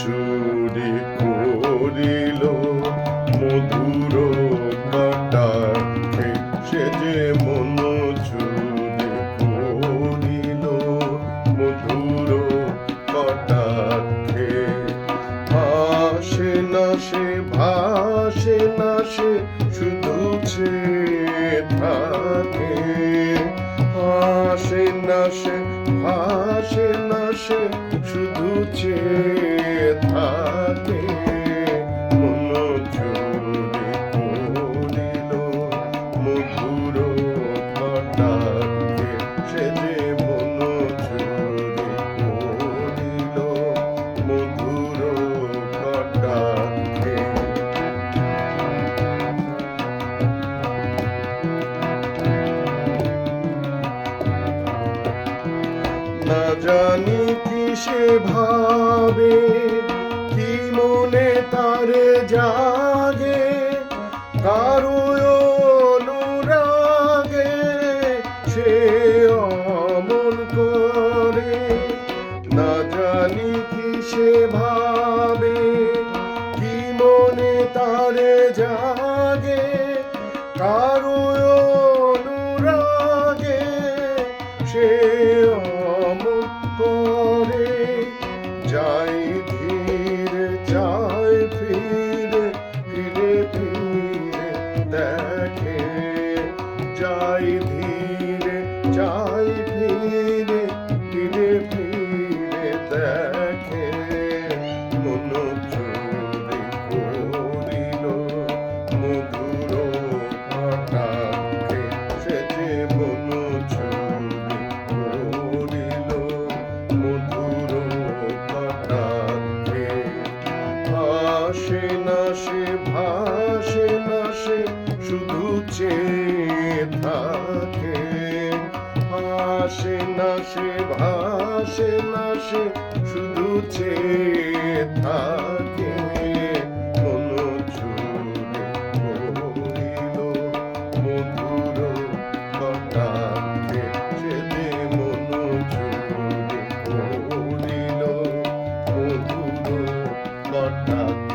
চুরি করিল, মধুর কটাক্ষে সে মন চুরি করিল, মধুর ভাসে না সে, ভাসে না সে থাকে। ভাসে না সে ভাসে না সে শুধু চেয়ে না জানি কি সে ভাবে, কি মনে তারে জাগে, কারও অনুরাগে সে অমন করে। না জানি কি সে ভাবে, কি মনে তারে জাগে দেখে যাই ধীরে, যাই ফিরে ফিরে ফিরে দেখে। মন চুরি করিল মধুর কটাক্ষে সে যে মন করিল মধুর কটাক্ষে ভাসে থাকে। আসে না সে ভাসে না সে শুধু চেয়ে থাকে। Lord, uh,